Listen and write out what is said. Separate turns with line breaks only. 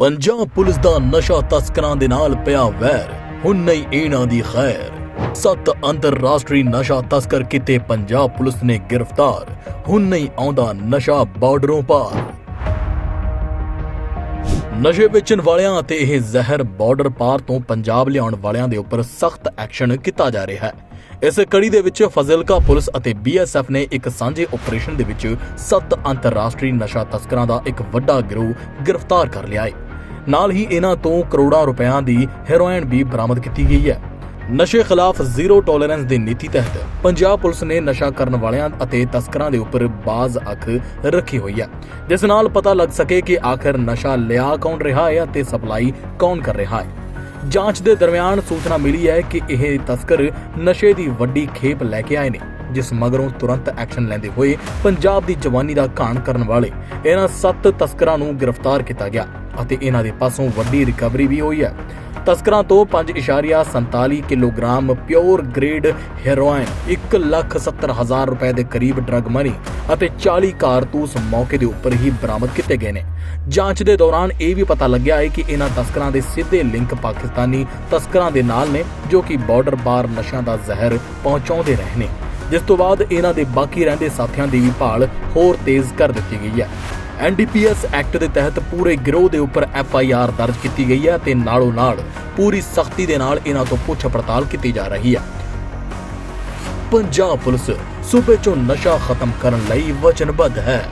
Punjab police ਦਾ ਨਸ਼ਾ ਤਸਕਰਾਂ ਦੇ ਨਾਲ ਪਿਆ ਵੈਰ। ਹੁਣ ਨਹੀਂ ਇਹਨਾਂ ਦੀ ਖੈਰ। ਸੱਤ ਅੰਤਰਰਾਸ਼ਟਰੀ ਨਸ਼ਾ ਤਸਕਰ ਕੀਤੇ ਪੰਜਾਬ ਪੁਲਿਸ ਨੇ ਗ੍ਰਿਫਤਾਰ। ਹੁਣ ਨਹੀਂ ਆਉਂਦਾ ਨਸ਼ਾ ਬਾਰਡਰੋਂ ਪਾਰ। ਨਸ਼ੇ ਵੇਚਣ ਵਾਲਿਆਂ ਅਤੇ ਇਹ ਜ਼ਹਿਰ ਬਾਰਡਰ ਪਾਰ ਤੋਂ ਪੰਜਾਬ ਲਿਆਉਣ ਵਾਲਿਆਂ ਦੇ ਉੱਪਰ ਸਖਤ ਐਕਸ਼ਨ ਕੀਤਾ ਜਾ ਰਿਹਾ ਹੈ। ਇਸ ਕੜੀ ਦੇ ਵਿੱਚ ਫਜ਼ਿਲਕਾ ਪੁਲਿਸ ਅਤੇ ਬੀਐਸਐਫ ਨੇ ਇੱਕ ਸਾਂਝੇ ਆਪਰੇਸ਼ਨ ਦੇ ਵਿੱਚ ਸੱਤ ਅੰਤਰਰਾਸ਼ਟਰੀ ਨਸ਼ਾ ਤਸਕਰਾਂ ਦਾ ਇੱਕ ਵੱਡਾ ਗਿਰੋਹ ਗ੍ਰਿਫਤਾਰ ਕਰ ਲਿਆ ਹੈ। ਨਾਲ ਹੀ ਇਹਨਾਂ ਤੋਂ ਕਰੋੜਾਂ ਰੁਪਇਆਂ ਦੀ ਹੈਰੋਇਨ ਵੀ ਬਰਾਮਦ ਕੀਤੀ ਗਈ ਹੈ। ਨਸ਼ੇ ਖਿਲਾਫ ਜ਼ੀਰੋ ਟੋਲਰੈਂਸ ਦੀ ਨੀਤੀ ਤਹਿਤ ਪੰਜਾਬ ਪੁਲਿਸ ਨੇ ਨਸ਼ਾ ਕਰਨ ਵਾਲਿਆਂ ਅਤੇ ਤਸਕਰਾਂ ਦੇ ਉੱਪਰ ਬਾਜ਼ ਅੱਖ ਰੱਖੀ ਹੋਈ ਹੈ। ਜਿਸ ਨਾਲ ਪਤਾ ਲੱਗ ਸਕੇ ਕਿ ਆਖਰ ਨਸ਼ਾ ਲਿਆ ਕੌਣ ਰਿਹਾ ਹੈ ਅਤੇ ਸਪਲਾਈ ਕੌਣ ਕਰ ਰਿਹਾ ਹੈ। ਜਾਂਚ ਦੇ ਦਰਮਿਆਨ ਸੂਚਨਾ ਮਿਲੀ ਹੈ ਕਿ ਇਹ ਤਸਕਰ ਨਸ਼ੇ ਦੀ ਵੱਡੀ ਖੇਪ ਲੈ ਕੇ ਆਏ ਨੇ, ਜਿਸ ਮਗਰੋਂ ਤੁਰੰਤ ਐਕਸ਼ਨ ਲੈਂਦੇ ਹੋਏ ਪੰਜਾਬ ਦੀ ਜਵਾਨੀ ਦਾ ਘਾਣ ਕਰਨ ਵਾਲੇ ਇਹਨਾਂ ਸੱਤ ਤਸਕਰਾਂ ਨੂੰ ਗ੍ਰਿਫਤਾਰ ਕੀਤਾ ਗਿਆ ਅਤੇ ਇਹਨਾਂ ਦੇ ਪਾਸੋਂ ਵੱਡੀ ਰਿਕਵਰੀ ਵੀ ਹੋਈ ਹੈ। ਤਸਕਰਾਂ ਤੋਂ 5.47 ਕਿਲੋਗ੍ਰਾਮ ਪਿਓਰ ਗ੍ਰੇਡ ਹੈਰੋਇਨ 170000 ਰੁਪਏ ਦੇ ਕਰੀਬ ਡਰੱਗ ਮਨੀ ਅਤੇ 40 ਕਾਰਤੂਸ ਮੌਕੇ ਦੇ ਉੱਪਰ ਹੀ ਬਰਾਮਦ ਕੀਤੇ ਗਏ ਨੇ। ਜਾਂਚ ਦੇ ਦੌਰਾਨ ਇਹ ਵੀ ਪਤਾ ਲੱਗਿਆ ਹੈ ਕਿ ਇਹਨਾਂ ਤਸਕਰਾਂ ਦੇ ਸਿੱਧੇ ਲਿੰਕ ਪਾਕਿਸਤਾਨੀ ਤਸਕਰਾਂ ਦੇ ਨਾਲ ਨੇ, ਜੋ ਕਿ ਬਾਰਡਰ ਪਾਰ ਨਸ਼ਿਆਂ ਦਾ ਜ਼ਹਿਰ ਪਹੁੰਚਾਉਂਦੇ ਰਹੇ ਨੇ। ਜਿਸ ਤੋਂ ਬਾਅਦ ਇਹਨਾਂ ਦੇ ਬਾਕੀ ਰਹਿੰਦੇ ਸਾਥੀਆਂ ਦੀ ਵੀ ਭਾਲ ਹੋਰ ਤੇਜ਼ ਕਰ ਦਿੱਤੀ ਗਈ ਹੈ। ਐਨਡੀਪੀਐਸ ਐਕਟ ਦੇ ਤਹਿਤ ਪੂਰੇ ਗਿਰੋਹ ਦੇ ਉੱਪਰ ਐਫ ਆਈ ਆਰ ਦਰਜ ਕੀਤੀ ਗਈ ਹੈ ਤੇ ਨਾਲੋਂ ਨਾਲ ਪੂਰੀ ਸਖਤੀ ਦੇ ਨਾਲ ਇਹਨਾਂ ਤੋਂ ਪੁੱਛ ਪੜਤਾਲ ਕੀਤੀ ਜਾ ਰਹੀ ਹੈ। ਪੰਜਾਬ ਪੁਲਿਸ ਸੂਬੇ ਚੋਂ ਨਸ਼ਾ ਖਤਮ ਕਰਨ ਲਈ ਵਚਨਬੱਧ ਹੈ।